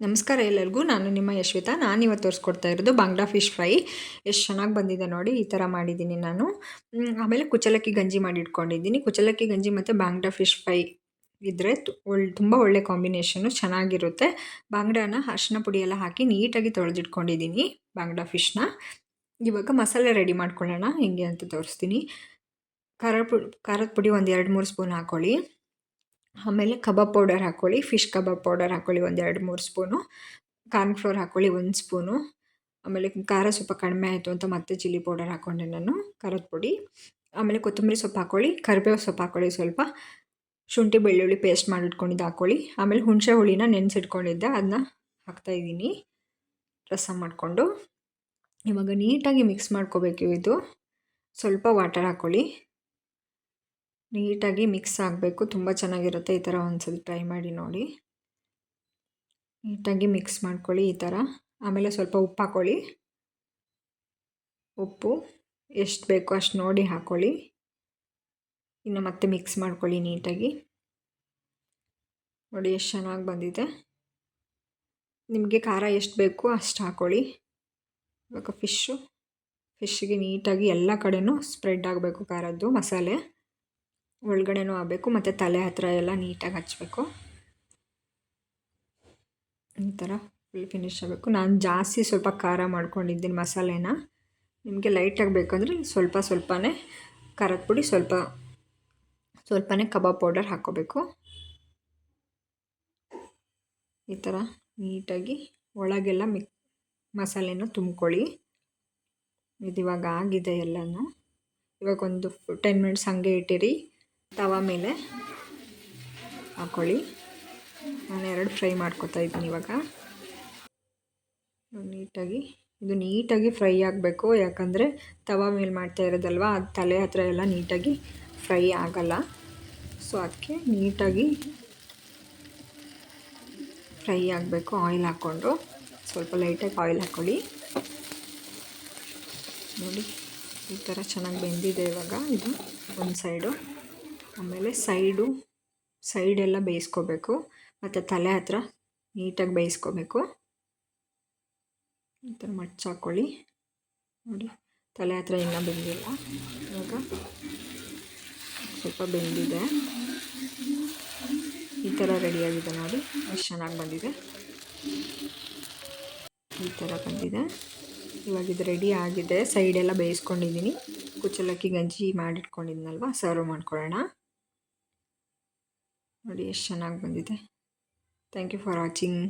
ನಮಸ್ಕಾರ ಎಲ್ಲರಿಗೂ. ನಾನು ನಿಮ್ಮ ಯಶ್ವಿತಾ. ನಾನು ಇವತ್ತು ತೋರಿಸ್ಕೊಡ್ತಾ ಇರೋದು ಬಾಂಗ್ಡಾ ಫಿಶ್ ಫ್ರೈ. ಎಷ್ಟು ಚೆನ್ನಾಗಿ ಬಂದಿದೆ ನೋಡಿ, ಈ ಥರ ಮಾಡಿದ್ದೀನಿ ನಾನು. ಆಮೇಲೆ ಕುಚಲಕ್ಕಿ ಗಂಜಿ ಮಾಡಿ ಇಟ್ಕೊಂಡಿದ್ದೀನಿ ಕುಚಲಕ್ಕಿ ಗಂಜಿ ಮತ್ತು ಬಾಂಗ್ಡಾ ಫಿಶ್ ಫ್ರೈ ಇದ್ದರೆ ಒಳ್ಳೆ ತುಂಬ ಒಳ್ಳೆ ಕಾಂಬಿನೇಷನು, ಚೆನ್ನಾಗಿರುತ್ತೆ. ಬಾಂಗ್ಡಾನ ಅರಿಶಿನ ಪುಡಿ ಎಲ್ಲ ಹಾಕಿ ನೀಟಾಗಿ ತೊಳೆದಿಟ್ಕೊಂಡಿದ್ದೀನಿ ಬಾಂಗ್ಡಾ ಫಿಶ್ನ. ಇವಾಗ ಮಸಾಲೆ ರೆಡಿ ಮಾಡ್ಕೊಳ್ಳೋಣ. ಹೆಂಗೆ ಅಂತ ತೋರಿಸ್ತೀನಿ. ಖಾರ ಪುಡಿ ಖಾರದ ಪುಡಿ ಒಂದು ಎರಡು ಮೂರು ಸ್ಪೂನ್ ಹಾಕ್ಕೊಳ್ಳಿ ಆಮೇಲೆ ಕಬಾಬ್ ಪೌಡರ್ ಹಾಕ್ಕೊಳ್ಳಿ ಫಿಶ್ ಕಬಾಬ್ ಪೌಡರ್ ಹಾಕ್ಕೊಳ್ಳಿ ಒಂದು ಎರಡು ಮೂರು ಸ್ಪೂನು ಕಾರ್ನ್ಫ್ಲೋರ್ ಹಾಕ್ಕೊಳ್ಳಿ ಒಂದು ಸ್ಪೂನು, ಆಮೇಲೆ ಖಾರ ಸ್ವಲ್ಪ ಕಡಿಮೆ ಆಯಿತು ಅಂತ ಮತ್ತೆ ಚಿಲ್ಲಿ ಪೌಡರ್ ಹಾಕ್ಕೊಂಡೆ ನಾನು, ಖಾರದ ಪುಡಿ. ಆಮೇಲೆ ಕೊತ್ತಂಬರಿ ಸೊಪ್ಪು ಹಾಕ್ಕೊಳ್ಳಿ ಕರಿಬೇವು ಸೊಪ್ಪು ಹಾಕ್ಕೊಳ್ಳಿ ಸ್ವಲ್ಪ, ಶುಂಠಿ ಬೆಳ್ಳುಳ್ಳಿ ಪೇಸ್ಟ್ ಮಾಡಿಟ್ಕೊಂಡಿದ್ದು ಹಾಕ್ಕೊಳ್ಳಿ ಆಮೇಲೆ ಹುಣಸೆ ಹುಳಿನ ನೆನೆಸಿಟ್ಕೊಂಡಿದ್ದೆ ಅದನ್ನ ಹಾಕ್ತಾಯಿದ್ದೀನಿ ರಸ ಮಾಡಿಕೊಂಡು. ಇವಾಗ ನೀಟಾಗಿ ಮಿಕ್ಸ್ ಮಾಡ್ಕೋಬೇಕು ಇದು, ಸ್ವಲ್ಪ ವಾಟರ್ ಹಾಕ್ಕೊಳ್ಳಿ ನೀಟಾಗಿ ಮಿಕ್ಸ್ ಆಗಬೇಕು. ತುಂಬ ಚೆನ್ನಾಗಿರುತ್ತೆ ಈ ಥರ ಒಂದ್ಸಲ ಟ್ರೈ ಮಾಡಿ ನೋಡಿ. ನೀಟಾಗಿ ಮಿಕ್ಸ್ ಮಾಡ್ಕೊಳ್ಳಿ ಈ ಥರ. ಆಮೇಲೆ ಸ್ವಲ್ಪ ಉಪ್ಪು ಹಾಕ್ಕೊಳ್ಳಿ ಉಪ್ಪು ಎಷ್ಟು ಬೇಕೋ ಅಷ್ಟು ನೋಡಿ ಹಾಕ್ಕೊಳ್ಳಿ ಇನ್ನು ಮತ್ತೆ ಮಿಕ್ಸ್ ಮಾಡ್ಕೊಳ್ಳಿ ನೀಟಾಗಿ. ನೋಡಿ ಎಷ್ಟು ಚೆನ್ನಾಗಿ ಬಂದಿದೆ. ನಿಮಗೆ ಖಾರ ಎಷ್ಟು ಬೇಕು ಅಷ್ಟು ಹಾಕ್ಕೊಳ್ಳಿ ಇವಾಗ ಫಿಶ್ಶು ಫಿಶ್ಶಿಗೆ ನೀಟಾಗಿ ಎಲ್ಲ ಕಡೆಯೂ ಸ್ಪ್ರೆಡ್ ಆಗಬೇಕು ಖಾರದ್ದು ಮಸಾಲೆ. ಒಳಗಡೆನೂ ಆಗಬೇಕು, ಮತ್ತು ತಲೆ ಹತ್ತಿರ ಎಲ್ಲ ನೀಟಾಗಿ ಹಚ್ಚಬೇಕು ಈ ಥರ ಫುಲ್ ಫಿನಿಶ್ ಆಗಬೇಕು. ನಾನು ಜಾಸ್ತಿ ಸ್ವಲ್ಪ ಖಾರ ಮಾಡ್ಕೊಂಡಿದ್ದೀನಿ ಮಸಾಲೆನ. ನಿಮಗೆ ಲೈಟಾಗಿ ಬೇಕಂದರೆ ಸ್ವಲ್ಪ ಸ್ವಲ್ಪನೇ ಖಾರದ ಪುಡಿ, ಸ್ವಲ್ಪ ಸ್ವಲ್ಪನೇ ಕಬಾಬ್ ಪೌಡರ್ ಹಾಕ್ಕೋಬೇಕು. ಈ ಥರ ನೀಟಾಗಿ ಒಳಗೆಲ್ಲ ಮಿಕ್ ಮಸಾಲೆನ ತುಂಬ್ಕೊಳ್ಳಿ. ಇದು ಇವಾಗ ಆಗಿದೆ ಎಲ್ಲನೂ. ಇವಾಗ ಒಂದು ಟೆನ್ ಮಿನಿಟ್ಸ್ ಹಾಗೆ ಇಟ್ಟಿರಿ. ತವ ಮೇಲೆ ಹಾಕ್ಕೊಳ್ಳಿ ನಾನು ಎರಡು ಫ್ರೈ ಮಾಡ್ಕೊತಾ ಇದ್ದೀನಿ ಇವಾಗ. ನೀಟಾಗಿ, ಇದು ನೀಟಾಗಿ ಫ್ರೈ ಆಗಬೇಕು. ಯಾಕಂದರೆ ತವ ಮೇಲೆ ಮಾಡ್ತಾ ಇರೋದಲ್ವ, ಅದು ತಲೆ ಹತ್ರ ಎಲ್ಲ ನೀಟಾಗಿ ಫ್ರೈ ಆಗಲ್ಲ. ಸೊ ಅದಕ್ಕೆ ನೀಟಾಗಿ ಫ್ರೈ ಆಗಬೇಕು, ಆಯಿಲ್ ಹಾಕ್ಕೊಂಡು. ಸ್ವಲ್ಪ ಲೈಟಾಗಿ ಆಯಿಲ್ ಹಾಕ್ಕೊಳ್ಳಿ ನೋಡಿ, ಈ ಥರ ಚೆನ್ನಾಗಿ ಬೆಂದಿದೆ ಇವಾಗ ಇದು, ಒಂದು ಸೈಡು. ಆಮೇಲೆ ಸೈಡು, ಸೈಡೆಲ್ಲ ಬೇಯಿಸ್ಕೋಬೇಕು. ಮತ್ತು ತಲೆ ಹತ್ರ ನೀಟಾಗಿ ಬೇಯಿಸ್ಕೋಬೇಕು. ಈ ಥರ ಮಡ್ಚಾಕೊಳ್ಳಿ ನೋಡಿ, ತಲೆ ಹತ್ರ ಇನ್ನೂ ಬೆಂದಿಲ್ಲ. ಇವಾಗ ಸ್ವಲ್ಪ ಬೆಂದಿದೆ. ಈ ಥರ ರೆಡಿಯಾಗಿದೆ ನೋಡಿ. ಎಷ್ಟು ಚೆನ್ನಾಗಿ ಬಂದಿದೆ. ಈ ಥರ ಬಂದಿದೆ. ಇವಾಗ ಇದು ರೆಡಿ ಆಗಿದೆ. ಸೈಡೆಲ್ಲ ಬೇಯಿಸ್ಕೊಂಡಿದ್ದೀನಿ. ಕುಚ್ಚಲಕ್ಕಿ ಗಂಜಿ ಮಾಡಿಟ್ಕೊಂಡಿದ್ನಲ್ವ? ಸರ್ವ್ ಮಾಡ್ಕೊಳ್ಳೋಣ. ನೋಡಿ ಎಷ್ಟು ಚೆನ್ನಾಗಿ ಬಂದಿದೆ. Thank you for watching